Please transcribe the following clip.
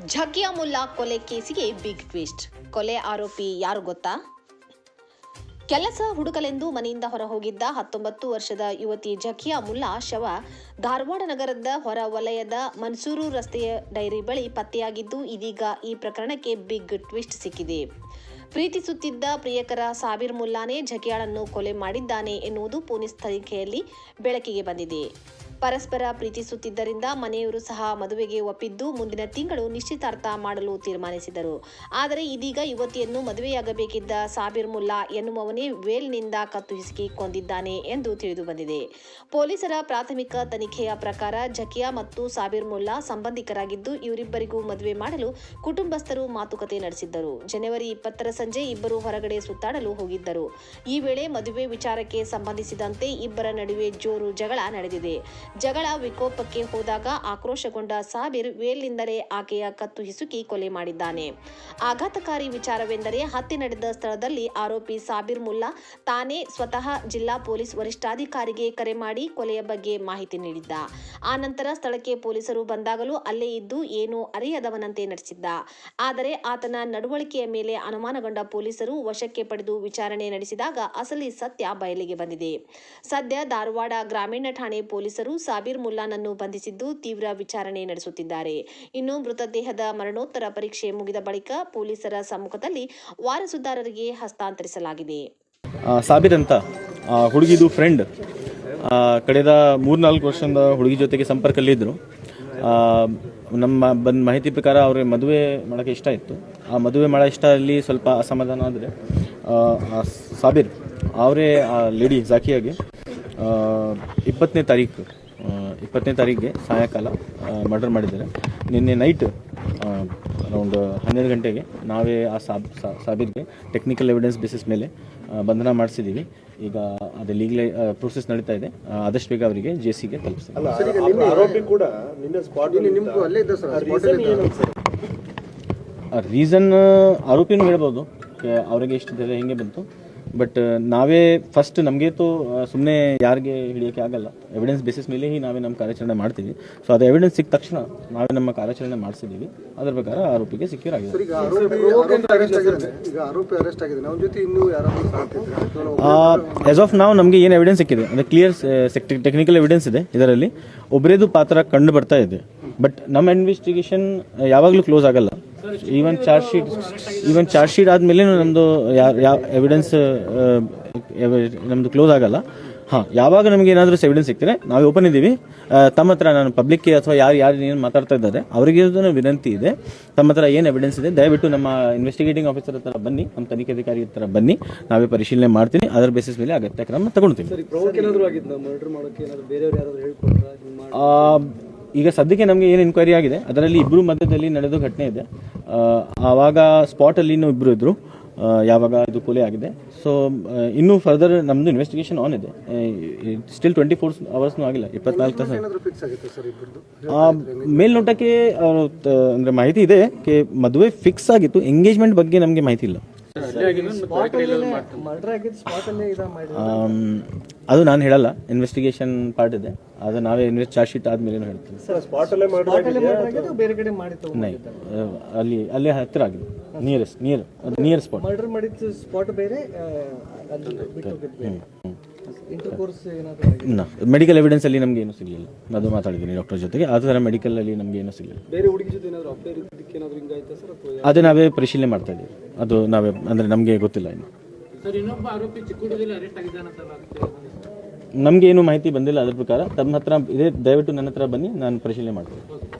ಝಕಿಯಾ ಮುಲ್ಲಾ ಕೊಲೆ ಕೇಸಿಗೆ big twist ಕೊಲೆ ಆರೋಪಿ ಯಾರು ಗೊತ್ತಾ? ಕೆಲಸ ಹುಡುಕಲೆಂದು ಮನೆಯಿಂದ ಹೊರ ಹೋಗಿದ್ದ ಹತ್ತೊಂಬತ್ತು ವರ್ಷದ ಯುವತಿ ಝಕಿಯಾ ಮುಲ್ಲಾ ಶವ ಧಾರವಾಡ ನಗರದ ಹೊರ ವಲಯದ ಮನ್ಸೂರು ರಸ್ತೆಯ ಡೈರಿ ಬಳಿ ಪತ್ತೆಯಾಗಿದ್ದು, ಇದೀಗ ಈ ಪ್ರಕರಣಕ್ಕೆ ಬಿಗ್ ಟ್ವಿಸ್ಟ್ ಸಿಕ್ಕಿದೆ. ಪ್ರೀತಿಸುತ್ತಿದ್ದ ಪ್ರಿಯಕರ ಸಾಬೀರ್ ಮುಲ್ಲಾನೇ ಝಕಿಯಾಳನ್ನು ಕೊಲೆ ಮಾಡಿದ್ದಾನೆ ಎನ್ನುವುದು ಪೊಲೀಸ್ ತನಿಖೆಯಲ್ಲಿ ಬೆಳಕಿಗೆ ಬಂದಿದೆ. ಪರಸ್ಪರ ಪ್ರೀತಿಸುತ್ತಿದ್ದರಿಂದ ಮನೆಯವರು ಸಹ ಮದುವೆಗೆ ಒಪ್ಪಿದ್ದು ಮುಂದಿನ ತಿಂಗಳು ನಿಶ್ಚಿತಾರ್ಥ ಮಾಡಲು ತೀರ್ಮಾನಿಸಿದರು. ಆದರೆ ಇದೀಗ ಯುವತಿಯನ್ನು ಮದುವೆಯಾಗಬೇಕಿದ್ದ ಸಾಬೀರ್ ಮುಲ್ಲಾ ಎನ್ನುವವನೇ ವೇಲ್ನಿಂದ ಕತ್ತು ಹಿಸುಕಿ ಕೊಂದಿದ್ದಾನೆ ಎಂದು ತಿಳಿದು ಬಂದಿದೆ ಪೊಲೀಸರ ಪ್ರಾಥಮಿಕ ತನಿಖೆಯ ಪ್ರಕಾರ ಜಕಿಯಾ ಮತ್ತು ಸಾಬೀರ್ ಮುಲ್ಲಾ ಸಂಬಂಧಿಕರಾಗಿದ್ದು ಇವರಿಬ್ಬರಿಗೂ ಮದುವೆ ಮಾಡಲು ಕುಟುಂಬಸ್ಥರು ಮಾತುಕತೆ ನಡೆಸಿದ್ದರು. ಜನವರಿ ಇಪ್ಪತ್ತರ ಸಂಜೆ ಇಬ್ಬರು ಹೊರಗಡೆ ಸುತ್ತಾಡಲು ಹೋಗಿದ್ದರು. ಈ ವೇಳೆ ಮದುವೆ ವಿಚಾರಕ್ಕೆ ಸಂಬಂಧಿಸಿದಂತೆ ಇಬ್ಬರ ನಡುವೆ ಜೋರು ಜಗಳ ನಡೆದಿದೆ. ಜಗಳ ವಿಕೋಪಕ್ಕೆ ಹೋದಾಗ ಆಕ್ರೋಶಗೊಂಡ ಸಾಬೀರ್ ವೇಲ್ನಿಂದಲೇ ಆಕೆಯ ಕತ್ತು ಹಿಸುಕಿ ಕೊಲೆ ಮಾಡಿದ್ದಾನೆ. ಆಘಾತಕಾರಿ ವಿಚಾರವೆಂದರೆ ಹತ್ಯೆ ನಡೆದ ಸ್ಥಳದಲ್ಲಿ ಆರೋಪಿ ಸಾಬೀರ್ ಮುಲ್ಲಾ ತಾನೇ ಸ್ವತಃ ಜಿಲ್ಲಾ ಪೊಲೀಸ್ ವರಿಷ್ಠಾಧಿಕಾರಿಗೆ ಕರೆ ಮಾಡಿ ಕೊಲೆಯ ಬಗ್ಗೆ ಮಾಹಿತಿ ನೀಡಿದ್ದ. ಆ ನಂತರ ಸ್ಥಳಕ್ಕೆ ಪೊಲೀಸರು ಬಂದಾಗಲೂ ಅಲ್ಲೇ ಇದ್ದು ಏನೂ ಅರಿಯದವನಂತೆ ನಡೆಸಿದ್ದ ಆದರೆ ಆತನ ನಡವಳಿಕೆಯ ಮೇಲೆ ಅನುಮಾನಗೊಂಡ ಪೊಲೀಸರು ವಶಕ್ಕೆ ಪಡೆದು ವಿಚಾರಣೆ ನಡೆಸಿದಾಗ ಅಸಲಿ ಸತ್ಯ ಬಯಲಿಗೆ ಬಂದಿದೆ. ಸದ್ಯ ಧಾರವಾಡ ಗ್ರಾಮೀಣ ಠಾಣೆ ಪೊಲೀಸರು ಸಾಬೀರ್ ಮುಲ್ಲಾನನ್ನು ಬಂಧಿಸಿದ್ದು ತೀವ್ರ ವಿಚಾರಣೆ ನಡೆಸುತ್ತಿದ್ದಾರೆ. ಇನ್ನು ಮೃತದೇಹದ ಮರಣೋತ್ತರ ಪರೀಕ್ಷೆ ಮುಗಿದ ಬಳಿಕ ಪೊಲೀಸರ ಸಮ್ಮುಖದಲ್ಲಿ ವಾರಸುದಾರರಿಗೆ ಹಸ್ತಾಂತರಿಸಲಾಗಿದೆ. ಸಾಬೀರ್ ಅಂತ ಹುಡುಗಿದು ಫ್ರೆಂಡ್ ಕಳೆದ ಮೂರ್ನಾಲ್ಕು ವರ್ಷದಿಂದ ಹುಡುಗಿ ಜೊತೆಗೆ ಸಂಪರ್ಕಲ್ಲಿದ್ದರು ನಮ್ಮ ಬಂದ ಮಾಹಿತಿ ಪ್ರಕಾರ ಅವ್ರಿಗೆ ಮದುವೆ ಮಾಡೋಕ್ಕೆ ಇಷ್ಟ ಇತ್ತು. ಆ ಮದುವೆ ಮಾಡೋ ಇಷ್ಟದಲ್ಲಿ ಸ್ವಲ್ಪ ಅಸಮಾಧಾನ ಆದರೆ ಸಾಬೀರ್, ಅವರೇ ಲೇಡಿ ಜಾಕಿಯಾಗಿ ಇಪ್ಪತ್ತನೇ ತಾರೀಕು ಇಪ್ಪತ್ತನೇ ತಾರೀಕಿಗೆ ಸಾಯಂಕಾಲ ಮರ್ಡರ್ ಮಾಡಿದ್ದಾರೆ. ನಿನ್ನೆ ನೈಟ್ ಅರೌಂಡ್ ಹನ್ನೆರಡು ಗಂಟೆಗೆ ನಾವೇ ಆ ಸಾಬ್ ಸಾಬೀರ್ಗೆ ಟೆಕ್ನಿಕಲ್ ಎವಿಡೆನ್ಸ್ ಬೇಸಿಸ್ ಮೇಲೆ ಬಂಧನ ಮಾಡಿಸಿದ್ದೀವಿ. ಈಗ ಅದು ಲೀಗಲ್ ಪ್ರೊಸೆಸ್ ನಡೀತಾ ಇದೆ. ಆದಷ್ಟು ಬೇಗ ಅವರಿಗೆ ಜೆ ಸಿಗೆ ತಲುಪಿಸ್ತೀವಿ. ಆರೋಪಿ ಕೂಡ ನಿನ್ನೆ ಸ್ಪಾಟ್ ನಿಮ್ಗೂ ಅಲ್ಲೇ ಇದ್ದ ಸರ್? ರೀಸನ್ ಆರೋಪಿನೂ ಹೇಳ್ಬೋದು. ಅವರಿಗೆ ಎಷ್ಟು ಹೆಂಗೆ ಬಂತು? ಬಟ್ ನಾವೇ ಫಸ್ಟ್ ನಮಗೆ ತು ಸುಮ್ಮನೆ ಯಾರಿಗೆ ಹಿಡಿಯೋಕ್ಕೆ ಆಗಲ್ಲ. ಎವಿಡೆನ್ಸ್ ಬೇಸಿಸ್ ಮೇಲೆ ಹಿ ನಾವೇ ನಮ್ಮ ಕಾರ್ಯಾಚರಣೆ ಮಾಡ್ತೀವಿ. ಸೊ ಅದು ಎವಿಡೆನ್ಸ್ ಸಿಕ್ಕ ತಕ್ಷಣ ನಾವೇ ನಮ್ಮ ಕಾರ್ಯಾಚರಣೆ ಮಾಡಿಸಿದ್ದೀವಿ. ಅದ್ರ ಪ್ರಕಾರ ಆರೋಪಿಗೆ ಸಿಕ್ಯೂರ್ ಆಗಿದೆ. ಆಸ್ ಆಫ್ ನಾವು ನಮಗೆ ಏನು ಎವಿಡೆನ್ಸ್ ಸಿಕ್ಕಿದೆ? ಅಂದರೆ ಕ್ಲಿಯರ್ ಟೆಕ್ನಿಕಲ್ ಎವಿಡೆನ್ಸ್ ಇದೆ ಇದರಲ್ಲಿ. ಒಬ್ಬರೇದು ಪಾತ್ರ ಕಂಡು ಬರ್ತಾ ಇದೆ. ಬಟ್ ನಮ್ಮ ಇನ್ವೆಸ್ಟಿಗೇಷನ್ ಯಾವಾಗಲೂ ಕ್ಲೋಸ್ ಆಗಲ್ಲ. Even charge sheet even charge sheet ಆದಮೇಲೆ ನಮ್ಮದು ಯಾವ ಎವಿಡೆನ್ಸ್ ನಮ್ಮದು ಕ್ಲೋಸ್ ಆಗಲ್ಲ. ಹಾಂ ಯಾವಾಗ ನಮಗೆ ಏನಾದರೂ ಎವಿಡೆನ್ಸ್ ಸಿಗ್ತದೆ ನಾವು ಓಪನ್ ಇದ್ದೀವಿ. ತಮ್ಮ ಹತ್ರ ನಾನು ಪಬ್ಲಿಕ್ಗೆ ಅಥವಾ ಯಾರು ಯಾರು ಏನು ಮಾತಾಡ್ತಾ ಇದ್ದಾರೆ ಅವರಿಗೆ ವಿನಂತಿ ಇದೆ. ತಮ್ಮ ಹತ್ರ ಏನು ಎವಿಡೆನ್ಸ್ ಇದೆ ದಯವಿಟ್ಟು ನಮ್ಮ ಇನ್ವೆಸ್ಟಿಗೇಟಿಂಗ್ ಆಫೀಸರ್ ಹತ್ರ ಬನ್ನಿ ನಮ್ಮ ತನಿಖಾಧಿಕಾರಿ ಹತ್ರ ಬನ್ನಿ. ನಾವೇ ಪರಿಶೀಲನೆ ಮಾಡ್ತೀನಿ ಅದರ ಬೇಸಿಸ್ ಮೇಲೆ ಅಗತ್ಯ ಕ್ರಮ ಆ, ಈಗ ಸದ್ಯಕ್ಕೆ ನಮಗೆ ಏನು ಎನ್ಕ್ವೈರಿ ಆಗಿದೆ ಅದರಲ್ಲಿ ಇಬ್ಬರು ಮಧ್ಯದಲ್ಲಿ ನಡೆದ ಘಟನೆ ಇದೆ. ಆವಾಗ ಸ್ಪಾಟಲ್ಲಿ ಇನ್ನೂ ಇಬ್ಬರು ಇದ್ದರು ಯಾವಾಗ ಇದು ಕೊಲೆ ಆಗಿದೆ. ಸೊ ಇನ್ನೂ ಫರ್ದರ್ ನಮ್ಮದು ಇನ್ವೆಸ್ಟಿಗೇಷನ್ ಆನ್ ಇದೆ. ಸ್ಟಿಲ್ ಟ್ವೆಂಟಿ ಫೋರ್ ಅವರ್ಸ್ನೂ ಆಗಿಲ್ಲ ಇಪ್ಪತ್ನಾಲ್ಕು ತಾಸು. ಮೇಲ್ನೋಟಕ್ಕೆ ಅಂದ್ರೆ ಮಾಹಿತಿ ಇದೆ. ಕೆ ಮದುವೆ ಫಿಕ್ಸ್ ಆಗಿತ್ತು. ಎಂಗೇಜ್ಮೆಂಟ್ ಬಗ್ಗೆ ನಮಗೆ ಮಾಹಿತಿ ಇಲ್ಲ. ಮರ್ಡರ್ ಆಗಿದ್ದು ಸ್ಪಾಟ್ ಅಲ್ಲೇ ಇದ ಮಾಡಿ ಅದು ನಾನು ಹೇಳಲ್ಲ. ಇನ್ವೆಸ್ಟಿಗೇಷನ್ ಪಾರ್ಟ್ ಇದೆ. ಅದು ನಾವೇ ಇನ್ವೆಸ್ಟ್ ಚಾರ್ಜ್ ಶೀಟ್ ಆದ್ಮೇಲೆ ಹೇಳ್ತೀನಿ ಸರ್ ಸ್ಪಾಟ್ ಅಲ್ಲೇ ಮರ್ಡರ್ ಬೇರೆ ಕಡೆ ಮಾಡಿತ್ತು ನೈ ಅಲ್ಲಿ ಅಲ್ಲೇ ಹತ್ತಿರ ಆಗಿದೆ. ನಿಯರೆಸ್ಟ್ ನಿಯರ್ ಅದು ನಿಯರ್ ಸ್ಪಾಟ್ ಮರ್ಡರ್ ಮಾಡಿದ ಸ್ಪಾಟ್ ಬೇರೆ ಇಂಟರ್ ಮೆಡಿಕಲ್ ಎವಿಡೆನ್ಸ್ ಅಲ್ಲಿ ನಮ್ಗೆ ಏನು ಸಿಗಲಿಲ್ಲ. ಅದು ಮಾತಾಡಿದ್ದೀನಿ ಡಾಕ್ಟರ್ ಜೊತೆಗೆ. ಆ ಥರ ಮೆಡಿಕಲ್ ಅಲ್ಲಿ ನಮ್ಗೆ ಏನು ಸಿಗಲಿಲ್ಲ. ಬೇರೆ ಹುಡುಗಿ ಜೊತೆ ಏನಾದ್ರು ಅಫೇರ್ ಇದ್ದಕ್ಕೆ ಏನಾದ್ರು ಹಿಂಗಾಯ್ತಾ ಸರ್ ಅದೇ ನಾವೇ ಪರಿಶೀಲನೆ ಮಾಡ್ತಾ ಇದ್ದೀವಿ. ಅದು ನಾವೇ ಅಂದ್ರೆ ನಮಗೆ ಗೊತ್ತಿಲ್ಲ ಇನ್ನು. ನಮ್ಗೆ ಏನು ಮಾಹಿತಿ ಬಂದಿಲ್ಲ. ಅದ್ರ ಪ್ರಕಾರ ತಮ್ಮ ಹತ್ರ ಇದೇ. ದಯವಿಟ್ಟು ನನ್ನ ಹತ್ರ ಬನ್ನಿ. ನಾನು ಪರಿಶೀಲನೆ ಮಾಡ್ತೀನಿ.